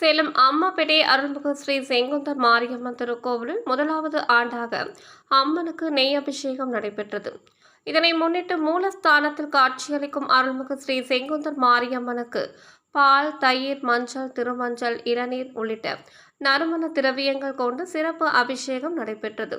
சேலம் அம்மாப்பேட்டை அருள்மிகு ஸ்ரீ செங்குந்தர் மாரியம்மன் திருக்கோவிலில் முதலாவது ஆண்டாக அம்மனுக்கு நெய் அபிஷேகம் நடைபெற்றது. இதனை முன்னிட்டு மூலஸ்தானத்தில் காட்சியளிக்கும் அருள்மிகு ஸ்ரீ செங்குந்தர் மாரியம்மனுக்கு பால் தயிர் மஞ்சள் திருமஞ்சள் இளநீர் உள்ளிட்ட நறுமண திரவியங்கள் கொண்டு சிறப்பு அபிஷேகம் நடைபெற்றது.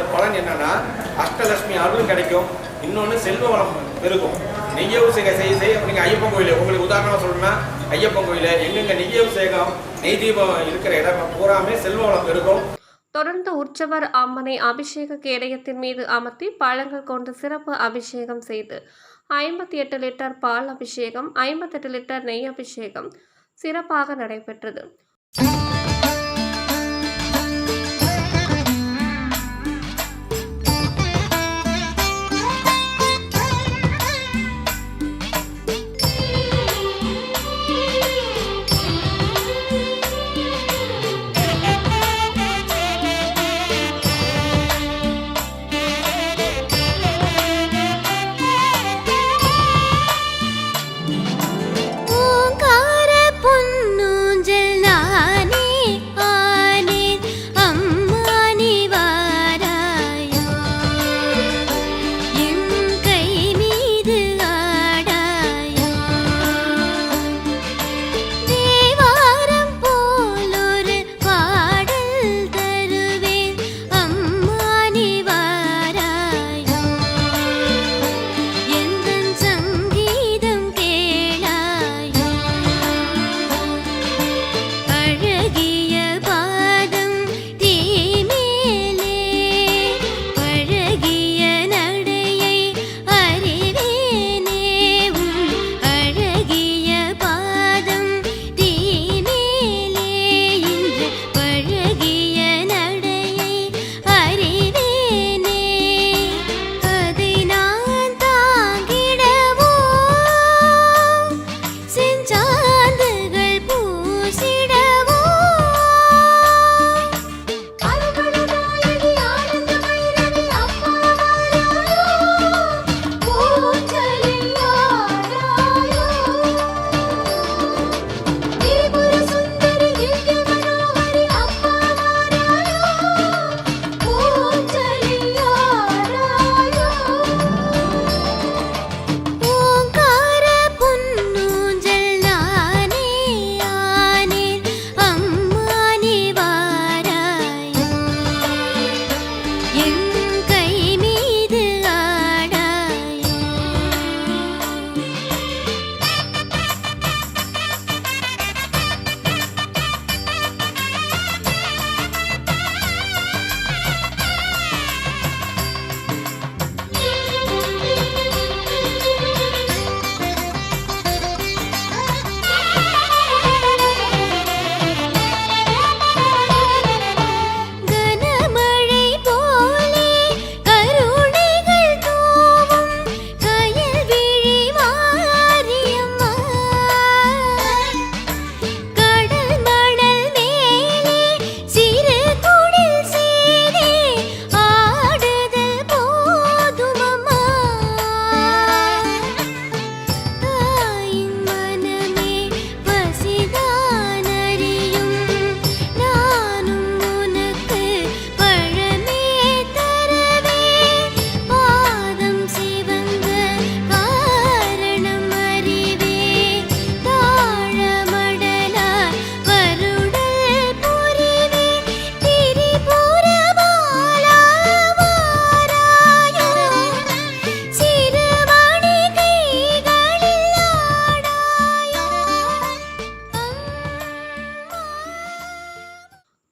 அபிஷேகம் பலன் என்னன்னா அஷ்டலட்சுமி அருளும் கிடைக்கும். இன்னொன்று செல்வ வளம் பெருகும். நெய் அபிஷேகம் செய்ய செய்ய நீங்கள் ஐயப்பன் கோயில். உங்களுக்கு உதாரணமாக சொல்லணும்னா ஐயப்பன் கோயில் எங்கெங்க நெய் அபிஷேகம் நெய் தீபம் இருக்கிற இடம் பூராமே செல்வ வளம் பெருகும். தொடர்ந்து உற்சவர் அம்மனை அபிஷேக கேடயத்தின் மீது அமர்த்தி பழங்கள் கொண்டு சிறப்பு அபிஷேகம் செய்து ஐம்பத்தி எட்டு லிட்டர் பால் அபிஷேகம் ஐம்பத்தெட்டு லிட்டர் நெய் அபிஷேகம் சிறப்பாக நடைபெற்றது.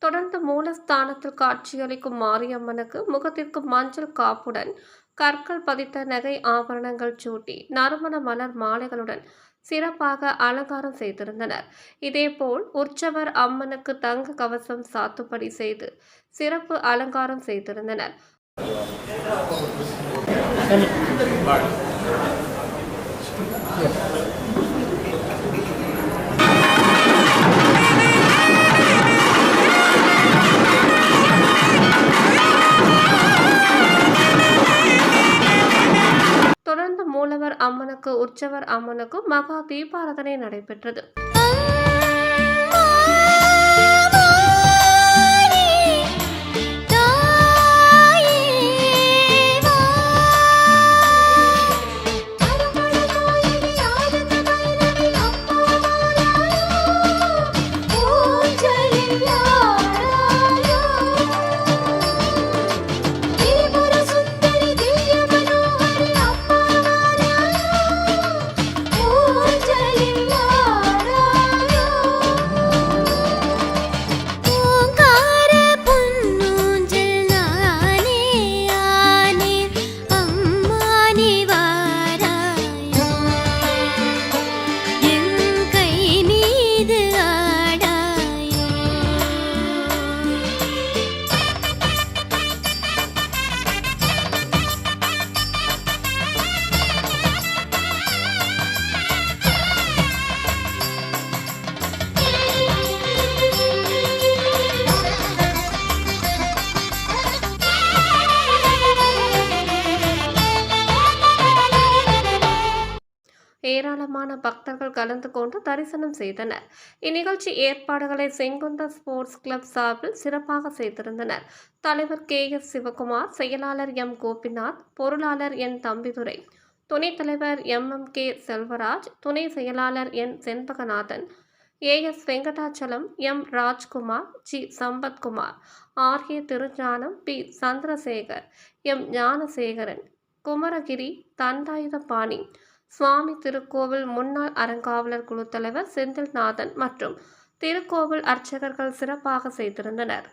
தொடர்ந்து மூலஸ்தானத்தில் காட்சியளிக்கும் மாரியம்மனுக்கு முகத்திற்கு மஞ்சள் காப்புடன் கற்கள் பதித்த நகை ஆபரணங்கள் சூட்டி நறுமண மலர் மாலைகளுடன் சிறப்பாக அலங்காரம் செய்திருந்தனர். இதேபோல் உற்சவர் அம்மனுக்கு தங்க கவசம் சாத்துப்படி செய்து சிறப்பு அலங்காரம் செய்திருந்தனர். தொடர்ந்து அம்மனுக்கு உற்சவர் அம்மனுக்கும் மகா தீபாராதனை நடைபெற்றது. ஏராளமான பக்தர்கள் கலந்து கொண்டு தரிசனம் செய்தனர். இந்நிகழ்ச்சி ஏற்பாடுகளை செங்குந்த ஸ்போர்ட்ஸ் கிளப் சார்பில் சிறப்பாக செய்திருந்தனர். தலைவர் கே. எஸ். சிவகுமார் செயலாளர் எம். கோபிநாத் பொருளாளர் என். தம்பிதுரை துணைத் தலைவர் எம். எம். கே. செல்வராஜ் துணை செயலாளர் N. Shenbaganathan A. S. Venkatachalam M. Rajkumar G. Sampathkumar R. A. Thirugnanam P. Chandrasekar M. Gnanasekaran Kumaragiri Dhandayuthapani சுவாமி திருக்கோவில் முன்னாள் அறங்காவலர் குழு தலைவர் செந்தில்நாதன் மற்றும் திருக்கோவில் அர்ச்சகர்கள் சிறப்பாக செய்திருந்தனர்.